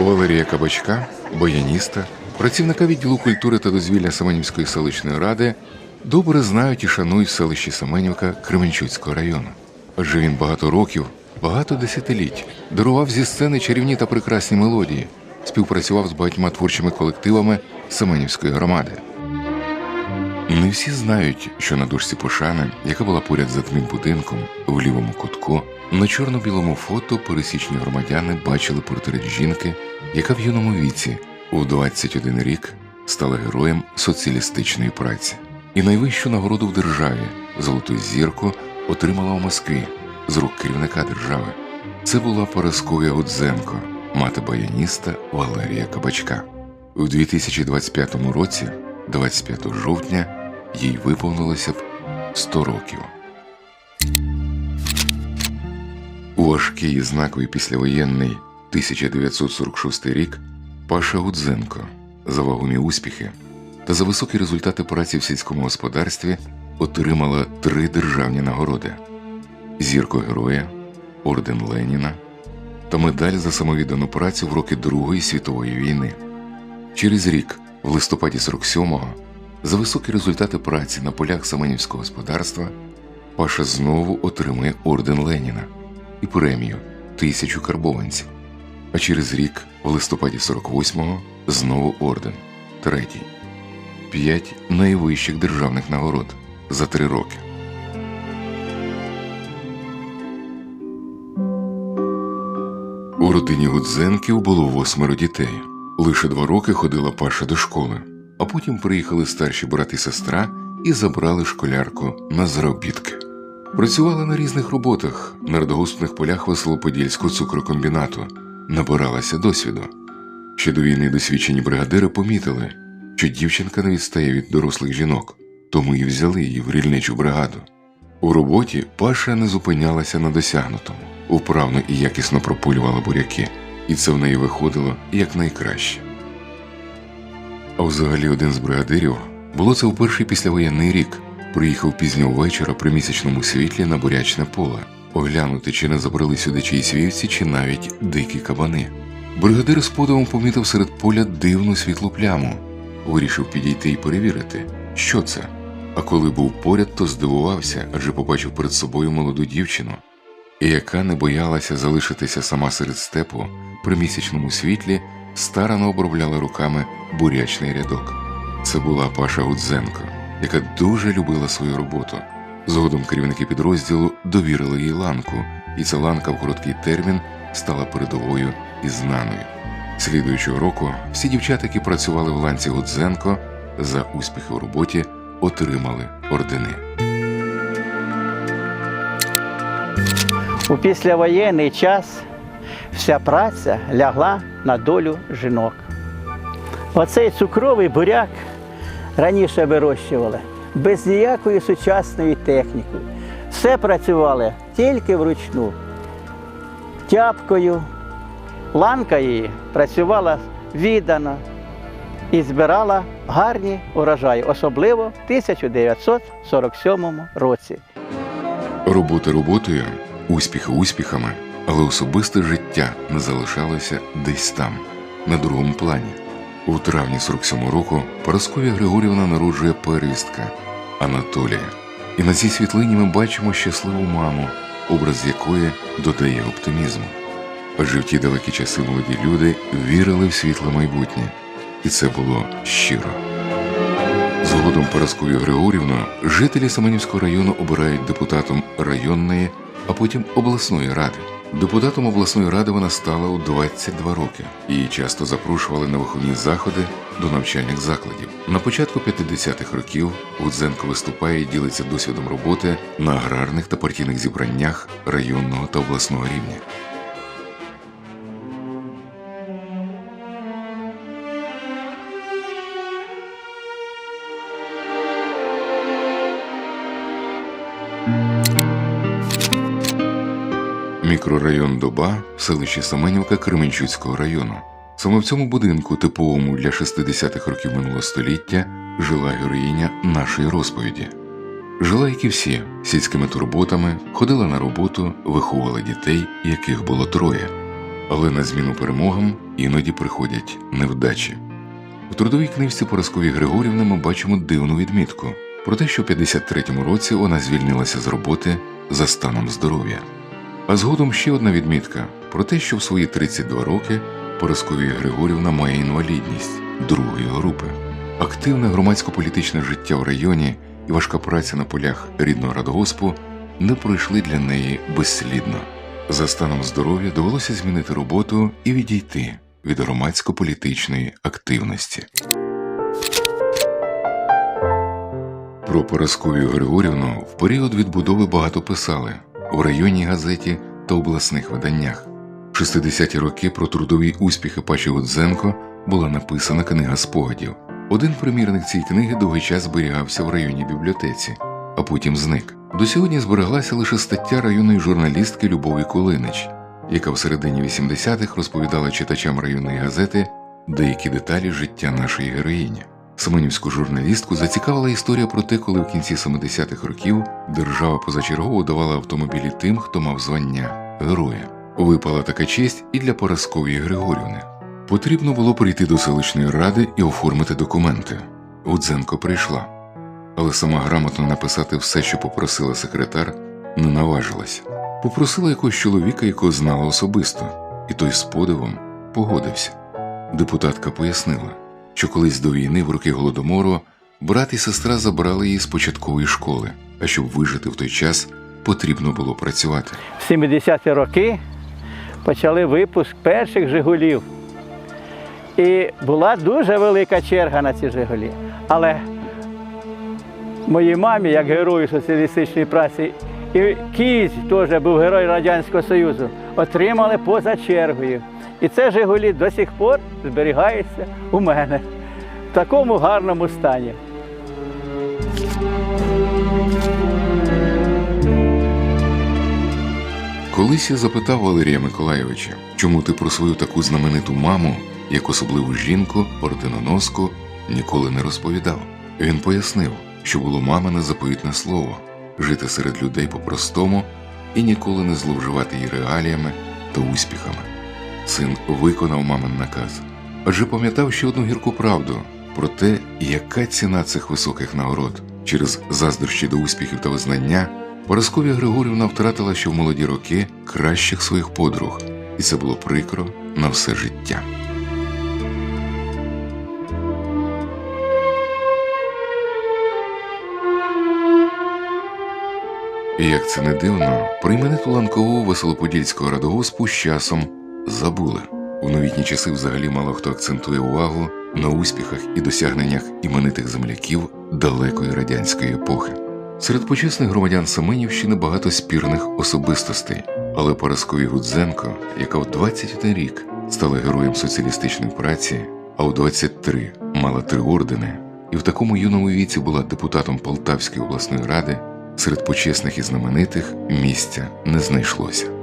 Валерія Кабачка, баяніста, працівника відділу культури та дозвілля Семенівської селищної ради, добре знають і шанують в селищі Семенівка Кременчуцького району. Адже він багато років, багато десятиліть дарував зі сцени чарівні та прекрасні мелодії, співпрацював з багатьма творчими колективами Семенівської громади. Не всі знають, що на дошці пошани, яка була поряд за тим будинком, в лівому кутку, на чорно-білому фото пересічні громадяни бачили портрет жінки, яка в юному віці, у 21 рік, стала героєм соціалістичної праці. І найвищу нагороду в державі золоту зірку отримала у Москві з рук керівника держави. Це була Парасковія Гудзенко, мати баяніста Валерія Кабачка. У 2025 році, 25 жовтня, їй виповнилося б 100 років. У важкий і знаковий післявоєнний 1946 рік Паша Гудзенко за вагомі успіхи та за високі результати праці в сільському господарстві отримала три державні нагороди: зірку Героя, орден Леніна та медаль за самовіддану працю в роки Другої світової війни. Через рік, в листопаді 47-го, за високі результати праці на полях Семенівського господарства, Паша знову отримує орден Леніна і премію тисячу карбованців. А через рік, в листопаді 48-го, знову орден, третій, п'ять найвищих державних нагород за три роки. У родині Гудзенків було восьмеро дітей. Лише два роки ходила Паша до школи, а потім приїхали старші брат і сестра і забрали школярку на заробітки. Працювала на різних роботах на радогоспних полях Веселоподільського цукрокомбінату, набиралася досвіду. Ще до війни досвідчені бригадири помітили, що дівчинка не відстає від дорослих жінок, тому і взяли її в рільничу бригаду. У роботі Паша не зупинялася на досягнутому, управно і якісно пропулювала буряки, і це в неї виходило якнайкраще. А взагалі один з бригадирів було це в перший післявоєнний рік. Приїхав пізнього вечора при місячному світлі на бурячне поле, оглянути, чи не забрали сюди чиїсь вівці, чи навіть дикі кабани. Бригадир з подивом помітив серед поля дивну світлу пляму, вирішив підійти і перевірити, що це. А коли був поряд, то здивувався, адже побачив перед собою молоду дівчину, яка не боялася залишитися сама серед степу при місячному світлі, старано обробляла руками бурячний рядок. Це була Паша Гудзенко, яка дуже любила свою роботу. Згодом керівники підрозділу довірили їй ланку, і ця ланка в короткий термін стала передовою і знаною. Слідуючого року всі дівчата, які працювали в ланці Гудзенко, за успіхи у роботі отримали ордени. У післявоєнний час вся праця лягла на долю жінок. Оцей цукровий буряк раніше вирощували без ніякої сучасної техніки. Все працювали тільки вручну. Тяпкою, ланка її працювала віддано і збирала гарні урожаї, особливо в 1947 році. Робота роботою, успіхи успіхами, але особисте життя не залишалося десь там, на другому плані. У травні 47 року Парасковія Григорівна народжує первістка Анатолія. І на цій світлині ми бачимо щасливу маму, образ якої додає оптимізму. Адже в ті далекі часи молоді люди вірили в світле майбутнє, і це було щиро. Згодом Парасковію Григорівну жителі Семенівського району обирають депутатом районної, а потім обласної ради. Депутатом обласної ради вона стала у 22 роки. Її часто запрошували на виховні заходи до навчальних закладів. На початку 50-х років Гудзенко виступає і ділиться досвідом роботи на аграрних та партійних зібраннях районного та обласного рівня. Мікрорайон Доба в селищі Семенівка Кременчуцького району. Саме в цьому будинку, типовому для 60-х років минулого століття, жила героїня нашої розповіді. Жила, як і всі, сільськими турботами, ходила на роботу, виховувала дітей, яких було троє. Але на зміну перемогам іноді приходять невдачі. У трудовій книжці Пороскові Григорівни ми бачимо дивну відмітку про те, що в 53-му році вона звільнилася з роботи за станом здоров'я. А згодом ще одна відмітка про те, що в свої 32 роки Поросковія Григорівна має інвалідність другої групи. Активне громадсько-політичне життя в районі і важка праця на полях рідного радгоспу не пройшли для неї безслідно. За станом здоров'я довелося змінити роботу і відійти від громадсько-політичної активності. Про Поросковію Григорівну в період відбудови багато писали в районній газеті та обласних виданнях. В 60-ті роки про трудові успіхи Паші Гудзенко була написана книга спогадів. Один примірник цієї книги довгий час зберігався в районній бібліотеці, а потім зник. До сьогодні збереглася лише стаття районної журналістки Любові Кулинич, яка в середині 80-х розповідала читачам районної газети деякі деталі життя нашої героїні. Семенівську журналістку зацікавила історія про те, коли в кінці 70-х років держава позачергово давала автомобілі тим, хто мав звання героя. Випала така честь і для Параскової Григорівни. Потрібно було прийти до селищної ради і оформити документи. Гудзенко прийшла, але сама грамотно написати все, що попросила секретар, не наважилася. Попросила якогось чоловіка, якого знала особисто, і той з подивом погодився. Депутатка пояснила, що колись до війни в роки голодомору брат і сестра забрали її з початкової школи, а щоб вижити в той час, потрібно було працювати. В 70-ті роки почали випуск перших Жигулів. І була дуже велика черга на ці Жигулі. Але моїй мамі, як герою соціалістичної праці, і Кізь теж був герой Радянського Союзу, отримали поза чергою. І це Жигулі до сих пор зберігається у мене в такому гарному стані. Колись я запитав Валерія Миколайовича, чому ти про свою таку знамениту маму, як особливу жінку, орденоноску, ніколи не розповідав. Він пояснив, що було мамине заповітне слово жити серед людей по-простому і ніколи не зловживати її реаліями та успіхами. Син виконав мамин наказ, адже пам'ятав ще одну гірку правду про те, яка ціна цих високих нагород через заздрощі до успіхів та визнання. Поросковія Григорівна втратила ще в молоді роки кращих своїх подруг, і це було прикро на все життя. І як це не дивно, про імениту ланкову Веселоподільського радогоспу з часом забули. У новітні часи взагалі мало хто акцентує увагу на успіхах і досягненнях іменитих земляків далекої радянської епохи. Серед почесних громадян Семенівщини багато спірних особистостей, але Параскові Гудзенко, яка в 21 рік стала героєм соціалістичної праці, а у 23 мала три ордени, і в такому юному віці була депутатом Полтавської обласної ради, серед почесних і знаменитих місця не знайшлося.